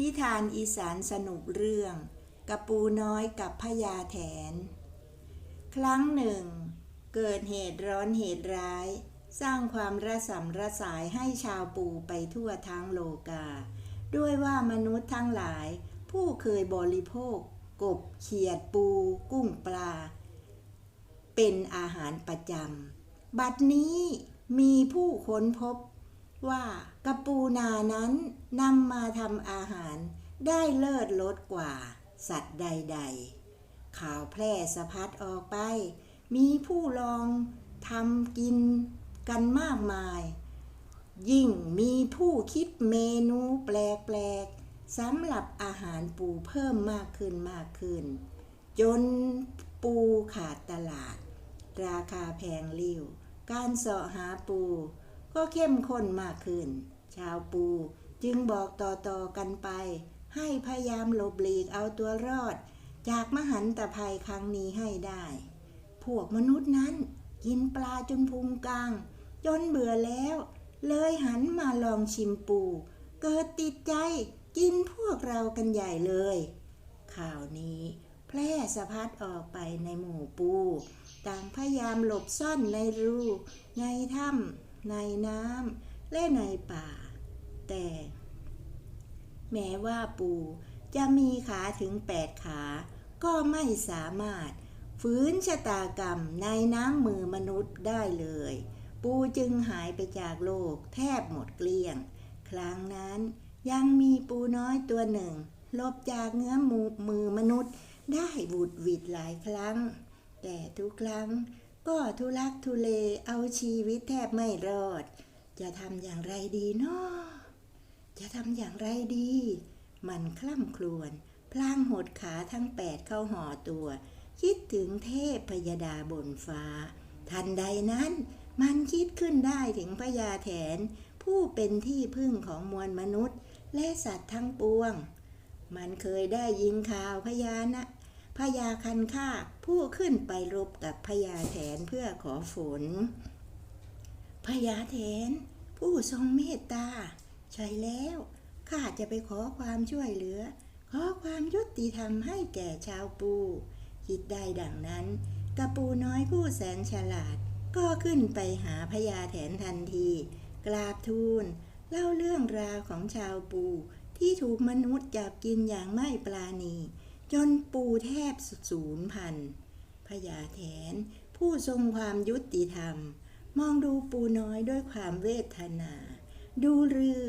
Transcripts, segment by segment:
นิทานอีสานสนุกเรื่อง กระปูน้อยกับพญาแถน ครั้งหนึ่ง เกิดเหตุร้อนเหตุร้าย สร้างความระสำระสายให้ชาวปูไปทั่วทั้งโลกา ด้วยว่ามนุษย์ทั้งหลาย ผู้เคยบริโภค กบเขียดปู กุ้งปลา เป็นอาหารประจำบัดนี้มีผู้ค้นพบ ว่ากระปูนานั้นนำมาทำอาหารได้เลิศลดกว่า สัตว์ใด ๆ ข่าวแพร่สะพัดออกไป มีผู้ลองทำกินกันมากมาย ยิ่งมีผู้คิดเมนูแปลกๆสำหรับอาหารปูเพิ่มมากขึ้นมากขึ้น จนปูขาดตลาด ราคาแพงริ้วการเสาะหาปู ก็เข้มข้นมากขึ้น ชาวปูจึงบอกต่อๆกันไป ให้พยายามหลบหลีกเอาตัวรอด จากมหันตภัยครั้งนี้ให้ได้ พวกมนุษย์นั้นกินปลาจนพุงกลาง จนเบื่อแล้ว เลยหันมาลองชิมปู เกิดติดใจกินพวกเรากันใหญ่เลย ข่าวนี้แพร่สะพัดออกไปในหมู่ปู ต่างพยายามหลบซ่อนในรู ในถ้ำ ในน้ำและในป่า แต่ แม้ว่าปูจะมีขาถึงแปดขา ก็ไม่สามารถฝืนชะตากรรมในน้ำมือมนุษย์ได้เลย ปูจึงหายไปจากโลกแทบหมดเกลี้ยง ครั้งนั้นยังมีปูน้อยตัวหนึ่งหลบจากเงื้อมือมือมนุษย์ได้บุดวิดหลายครั้ง แต่ทุกครั้ง ก็ทุลักทุเลเอาชีวิตแทบไม่รอด จะทำอย่างไรดีเนาะจะทำอย่างไรดี มันคล่ำครวญพลางหดขาทั้งแปดเข้าห่อตัว คิดถึงเทพพยดาบนฟ้า ทันใดนั้นมันคิดขึ้นได้ถึงพญาแถน ผู้เป็นที่พึ่งของมวลมนุษย์ และสัตว์ทั้งปวง มันเคยได้ยินข่าวพญานะ พญาคันคาผู้ขึ้นไปรบกับพญาแถนเพื่อขอฝนพญาแถนผู้ทรงเมตตา ใช่แล้วข้าจะไปขอความช่วยเหลือ ขอความยุติธรรมให้แก่ชาวปู คิดได้ดังนั้นกระปูน้อยผู้แสนฉลาด ก็ขึ้นไปหาพญาแถนทันที กราบทูล เล่าเรื่องราวของชาวปูที่ถูกมนุษย์จับกินอย่างไม่ปราณี จนปูแทบสูญพันธุ์พญาแถนผู้ทรงความยุติธรรม มองดูปูน้อยด้วยความเวทนา ดูรือ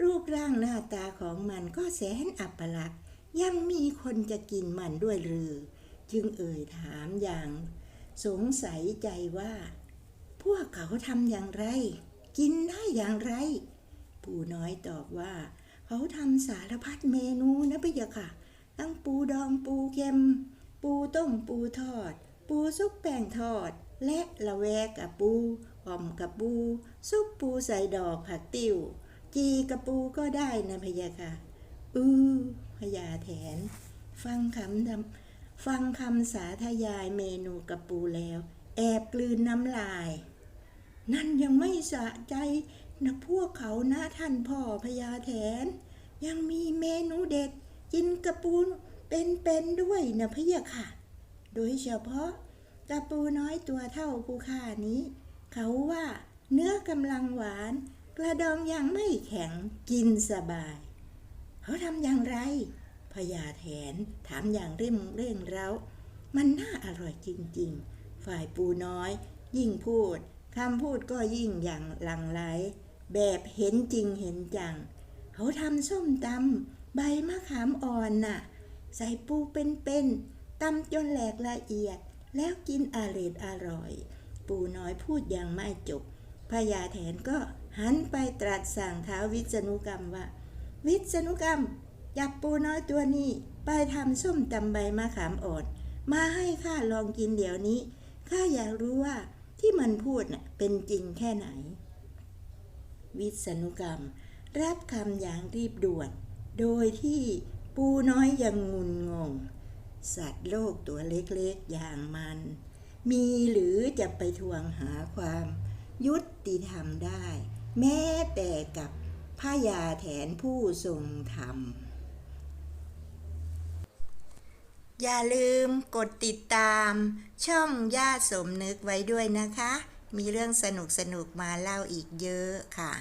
รูปร่างหน้าตาของมันก็แสนอัปลักษณ์ยังมีคนจะกินมันด้วยหรือ จึงเอ่ยถามอย่าง สงสัยใจว่า พวกเขาทำอย่างไร กินได้อย่างไร ปูน้อยตอบว่า เขาทำสารพัดเมนูนะพี่ยะค่ะ ทั้งปูดองปูเค็ม ปูต้มปูทอด ปูซุปแป้งทอด และละแวกกับปูอ่อมกับปู ซุปปูใส่ดอกผักติ้วจีกับปูก็ได้นะพยะค่ะ อือพญาแถน ฟังคำทำฟังคำสาธยายเมนูกับปูแล้ว แอบกลืนน้ำลาย นั่นยังไม่สะใจนะพวกเขานะท่านพ่อพญาแถน ยังมีเมนูเด็ด กินกระปูนเป็นๆด้วยนะพะยะค่ะ โดยเฉพาะกระปูน้อยตัวเท่าภูค่านี้ เขาว่าเนื้อกำลังหวาน กระดองยังไม่แข็งกินสบาย เขาทำอย่างไรพญาแถนถามอย่างเร่งเร่งเร้า มันน่าอร่อยจริงๆ ฝ่ายปูน้อย ยิ่งพูดคำพูดก็ยิ่งอย่างหลังไหลแบบเห็นจริงเห็นจัง เขาทำส้มตำใบมะขามอ่อนน่ะ ใส่ปูเป็นๆตำจนแหลกละเอียด แล้วกินอร่อยอร่อย ปูน้อยพูดยังไม่จบพญาแถนก็หันไปตรัสสั่งท้าววิษณุกรรมว่า วิษณุกรรมจับปูน้อยตัวนี้ ไปทำส้มตำใบมะขามอ่อน มาให้ข้าลองกินเดี๋ยวนี้ข้าอยากรู้ว่าที่มันพูดน่ะเป็นจริงแค่ไหน วิษณุกรรม รับคำอย่างรีบด่วน โดยที่ปูน้อยยังงุนงง สัตว์โลกตัวเล็กๆอย่างมัน มีหรือจะไปทวงหาความยุติธรรมได้ แม้แต่กับพระยาแถนผู้ทรงธรรม อย่าลืมกดติดตามช่องย่าสมนึกไว้ด้วยนะคะ มีเรื่องสนุกๆมาเล่าอีกเยอะค่ะ